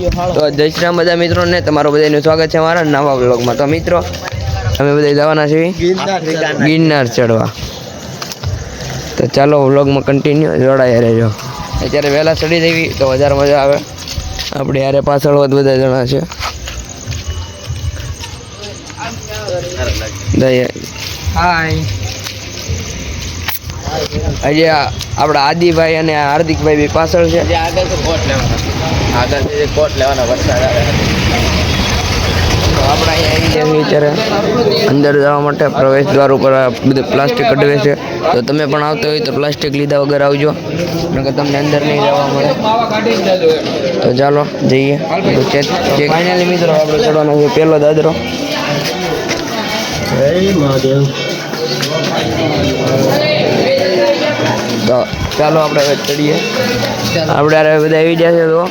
તો જય શ્રી રામ બધા મિત્રોને તમારું બધાનું સ્વાગત છે મારા નવા બ્લોગમાં તો મિત્રો, અમે બધા જવાના છીએ ગિરનાર ચડવા. તો ચાલો વ્લોગમાં કન્ટિન્યુ જોડાયા રહેજો. અત્યારે વહેલા ચડી દેવી તો વધારે મજા આવે. આપણે યારે પાછળ બધા જણા છે. હાય હજી આપણા આદિભાઈ અને હાર્દિકભાઈ બી પાછળ છે. આગળ તો કોટ લેવાના. આગળથી કોટ લેવાના વરસાદ આવે આપણે અહીંયા આવી ગયા છીએ અત્યારે. અંદર જવા માટે પ્રવેશ દ્વાર ઉપર આ બધું પ્લાસ્ટિક કઢવે છે. તો તમે પણ આવતા હોય તો પ્લાસ્ટિક લીધા વગર આવજો. નકર તમને અંદર નહીં જવા મળે. તો ચાલો જઈએ. ફાઇનલી મિત્રો આપણે ચડવાનો છે પહેલો દાદરો. તો ચાલો આપણે હવે ચડીએ. આપણે હારે બધા આવી ગયા છે તો.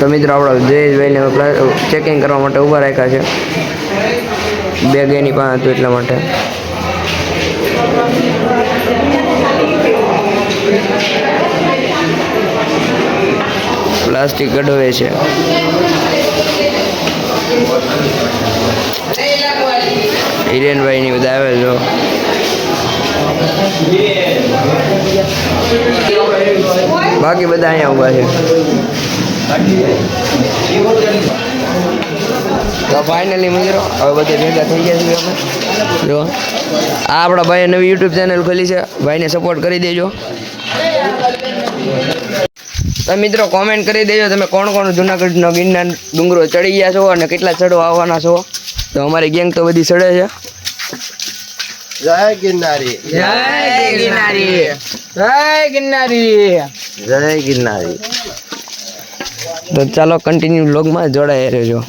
તો મિત્રો આપણા જયેશભાઈને ચેકિંગ કરવા માટે ઊભા રાખ્યા છે. બેગ એની પાસે હતું એટલા માટે. પ્લાસ્ટિક કઢવે છે. હિરેનભાઈની બધા આવે જો. બાકી બધા અહીંયા ઊભા છે. તો ફાઇનલી મિત્રો, હવે બધે ભેગા થઈ ગયા છીએ અમે. જો. આ આપણા ભાઈએ નવી યુટ્યુબ ચેનલ ખોલી છે, ભાઈને સપોર્ટ કરી દેજો. તમે મિત્રો કોમેન્ટ કરી દેજો તમે કોણ કોણ જુનાગઢનો ગિરનાર ડુંગરો ચડી ગયા છો અને કેટલા ચડવા આવવાના છો. તો અમારી ગેંગ તો બધી સડે છે. જય ગિરનારી. જય ગિરનારી. જય ગિરનારી. જય ગિરનારી. તો ચાલો કન્ટિન્યુ વ્લોગમાં જોડાયા રહેજો.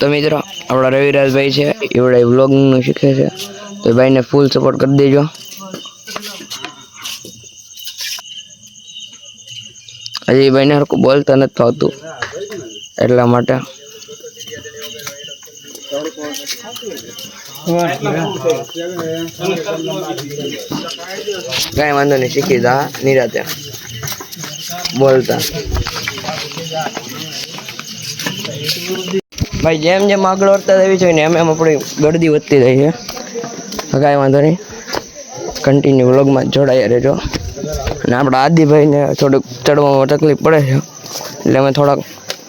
તો મિત્રો આપણા રવિરાજભાઈ છે એવડા વ્લોગનું શીખે છે. તો ભાઈને ફૂલ સપોર્ટ કરી દેજો. હજી ભાઈને સરખું બોલતા નથી ફાવતું. એટલા માટે. કાંઈ વાંધો નહીં, શીખી જા, નિરાતે. બોલતા. ભાઈ, જેમ જેમ આગળ વધતા જવી જોઈએ ને એમ એમ આપણી ગળદી વધતી રહી છે. કાંઈ વાંધો નહીં. કન્ટિન્યુ વ્લોગમાં જોડાયા રહેજો. અને આપણા આદિભાઈને થોડુંક ચડવામાં તકલીફ પડે છે. એટલે અમે થોડાક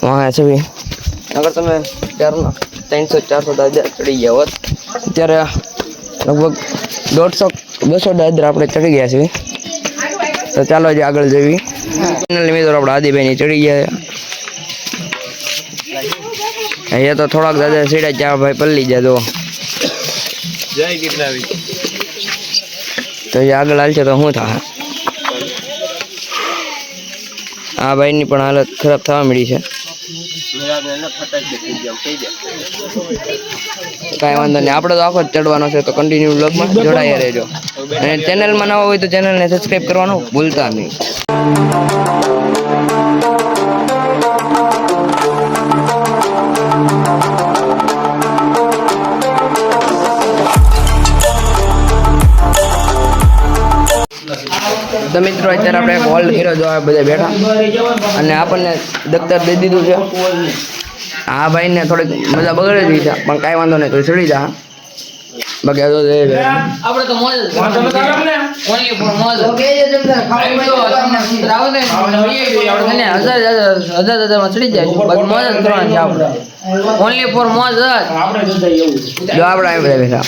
વાહ છે ભાઈ અગર તમે ત્યારના ત્રણસો ચારસો દાદર ચડી ગયા હોત અત્યારે લગભગ દોઢસો બસો દાદર આપણે ચડી ગયા છીએ. તો ચાલો જ આગળ જઈએ. ફાઇનલી મિત્રો આપણે આદિભાઈની ચડી ગયા અહીંયા તો થોડાક દાદા સીડા ચાર ભાઈ પલ્લી જાય તો જય ગિરનારી. તો એ આગળ હાલશે તો શું થાય? આ ભાઈની પણ હાલત ખરાબ થવા મળી છે. કાંઈ વાંધો નહીં. આપણે તો આખો ચડવાનો છે, તો કન્ટિન્યુ બ્લોગમાં જોડાયા રહેજો. અને ચેનલમાં નવા હોય તો ચેનલને સબસ્ક્રાઈબ કરવાનું ભૂલતા નહીં. તો મિત્રો અત્યારે આપણે હોલ કર્યો જો બધા બેઠા. અને આપણને દફતર દઈ દીધું છે. હા ભાઈને થોડીક મજા બગડેલી છે પણ કાંઈ વાંધો નહીં તો ચડી જા. બાકી આ તો જય જય. આપણે તો મોજ જ ઓનલી ફોર મોજ તમને આપણે. હજાર હજાર હજાર હજારમાં ચડી જાય બાકી મોજ જ કરવાની છે આપણે. ઓનલી ફોર મોજ જ. જો આપણે આવી બધા બેઠા.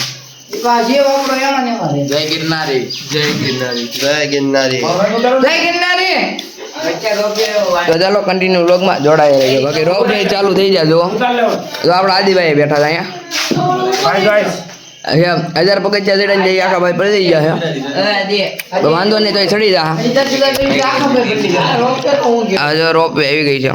જય ગિરનારી. જય ગિરનારી. જય ગિરનારી. જય ગિરનારી. તો ચાલો કન્ટિન્યુ વ્લોગમાં રહેજો બાકી રોપ ચાલુ થઈ જાય જો આપણા આદિભાઈ બેઠા હતા અહીંયા. હજાર પગથિયા ચડીને જઈએ આખા ભાઈ પડી ગયા છે તો વાંધો નહીં તો એ ચડી જા આ રોપ આવી ગઈ છે.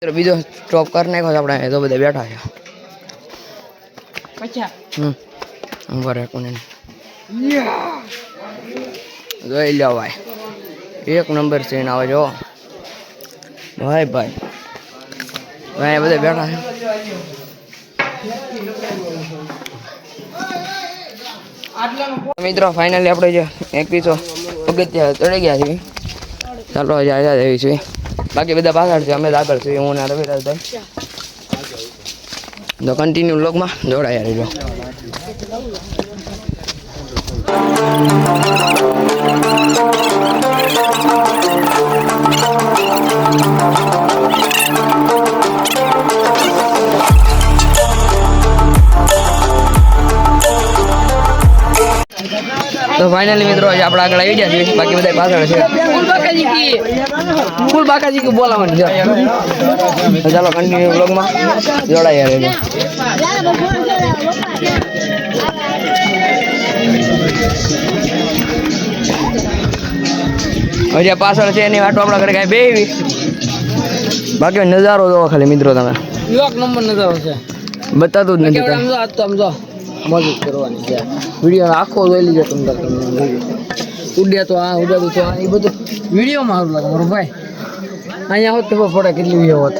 બીજો સ્ટોપ કરી નાખ્યો છે આપણે અહીં તો બધા બેઠા છે. હમ. કોને. જોઈ લો ભાઈ. એક નંબર સીન આવે જો ભાઈ ભાઈ. ભાઈ બધા બેઠા છે. મિત્રો ફાઇનલી આપણે જે એકવીસો પગથિયા ચડી ગયા છીએ. ચાલો જાય દેવી છીએ બાકી બધા પાછળ છે અમે જ આગળ છીએ હું ને રવિરાજભાઈ. તો કન્ટિન્યુ લોકમાં જોડાયા રહેજો. ફાઇનલી મિત્રો આજે આપણે આગળ આવી ગયા છીએ. બાકી બધા પાછળ છે. ફૂલ બાકાજી કે. બોલાવવાની છે. ચાલો કન્ટિન્યુ બ્લોગમાં જોડાયા રહેજો. હજી પાછળ છે એની વાટો આપણા ઘરે કાંઈ બેવી બાકી નજારો જોવો ખાલી મિત્રો તમે. એક નંબર નજારો છે. બતાતું જ નથી આમ જો આમ જો. મજૂર કરવાની છે. વીડિયો આખો જોઈ લીધો તમને તમને ઉડ્યા તો આ, ઉડ્યા તો આ, એ બધું વિડીયોમાં સારું લાગે મારો ભાઈ. અહીંયા હોત ખબર પડે કેટલી વીડિયો હોત.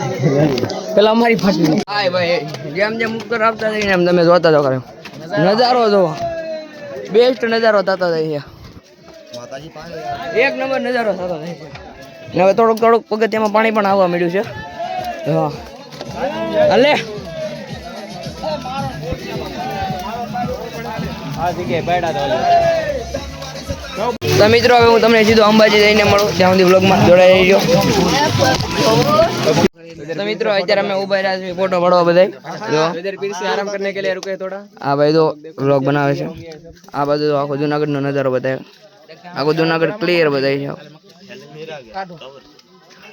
પેલા અમારી ફાટી હાય ભાઈ, જેમ જેમ ઉપર આપતા જઈને એમ તમે જોતા જાઓ કર્યો નજારો જોવો બેસ્ટ નજારો થતો જાય છે. એક નંબર નજારો થતો જાય છે. હવે થોડુંક થોડુંક પગથિયામાં પાણી પણ આવવા મળ્યું છે. હા. અલે આ તો મિત્રો, હવે હું તમને સીધો અંબાજી જઈને મળું, ત્યાં સુધી બ્લોગમાં જોડાઈ રહ્યો તો મિત્રો, અત્યારે અમે ઊભા રહ્યા છીએ ફોટો પડવા બધા આરામ કરને કે રૂકે થોડા આ ભાઈ તો બ્લોગ બનાવે છે. આ બાજુ આખો જુનાગઢનો નજારો બતાવે આખો જુનાગઢ ક્લિયર બતાવી છે.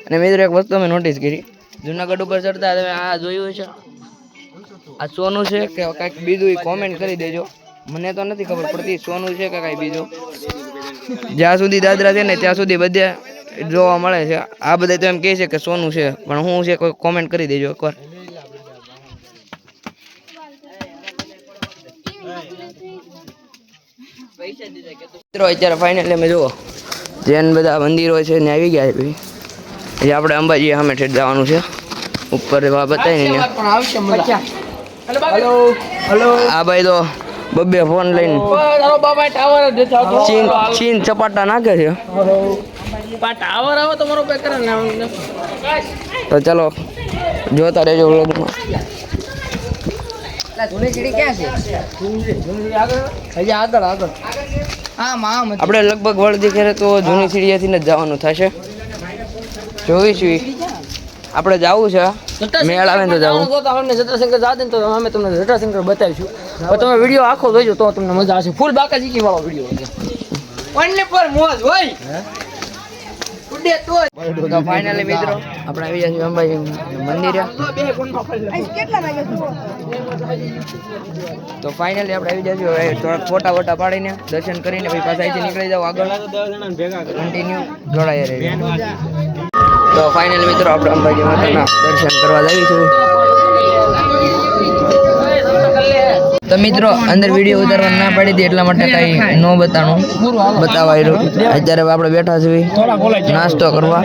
અને મિત્રો, એક વસ્તુ અમે નોટિસ કરી. જુનાગઢ ઉપર ચડતા તમે આ જોયું છે આ સોનું છે કે કંઈક બીજું કોમેન્ટ કરી દેજો. મને તો નથી ખબર પડતી સોનું છે કે કાંઈ બીજું? જ્યાં સુધી દાદરા છે ને ત્યાં સુધી બધે જોવા મળે છે. આ બધા તો એમ કહે છે કે સોનું છે પણ હું છે કોઈ કોમેન્ટ કરી દેજો એકવાર. મિત્રો અત્યારે ફાઇનલી અમે જુઓ જૈન બધા મંદિરો છે ને આવી ગયા છે. એ આપણે અંબાજી સામે ઠેઠ જવાનું છે. ઉપર એવા બતાવીને ને આ ભાઈ તો બબ્બે ફોન લઈને. બાબા ચીન ચીન ચપાટા નાખે છે. પા ટાવર આવે તો ને ચાલો જોતા રહેજો વ્લોગમાં. જૂની સીડી ક્યાં છે? હજી આગળ આગળ. હા માં આપણે લગભગ વળદી ખેરે તો જૂની સીડીએથી જ જવાનું થશે. જોઈશું આપણે જવું છે. મેળ આવે ને તો જવું. જો તમને જટાશંકર જાતે ને તો અમે તમને જટાશંકર બતાવીશું. તમે વીડિયો આખો જોઈજો તો તમને મજા આવશે. ફૂલ બાકાજી વાળો વીડિયો છે. ઓનલી પર મોજ હોય. તો ફાઇનલી મિત્રો આપણે આવી ગયા અંબાજી મંદિરે. તો ફાઇનલી આપણે આવી ગયા હવે થોડાક ફોટા વોટા પાડીને દર્શન કરીને પછી પાછા અહીંથી નીકળી જાવ આગળ. કન્ટિન્યુ જોડાઈ રહે. તો ફાઇનલી મિત્રો આપણે અંબાજી માતાના દર્શન કરવા જઈએ છીએ તો મિત્રો અંદર વીડિયો ઉતારવા ના પાડી હતી એટલા માટે કઈ ન બતાણું. બતાવાયું અત્યારે આપણે બેઠા છીએ. નાસ્તો કરવા.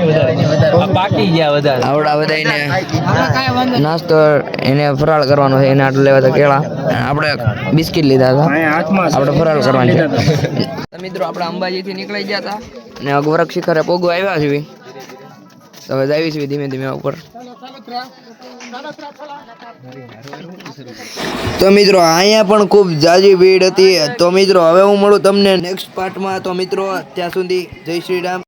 આવડા બધાને નાસ્તો એને ફરાળ કરવાનો છે એને આટલું લેવા હતા કેળા. આપણે બિસ્કિટ લીધા હતા. આપણે ફરાળ કરવાની છે. મિત્રો આપણે અંબાજીથી નીકળી ગયા હતા. અને અગવરક શિખરે પોગો આવ્યા છે તો હવે જાવી છે ધીમે ધીમે ઉપર. તો મિત્રો, અહીંયા પણ ખૂબ જાજી ભીડ હતી. તો મિત્રો, હવે હું મળું તમને નેક્સ્ટ પાર્ટમાં તો મિત્રો, ત્યાં સુધી જય શ્રી રામ.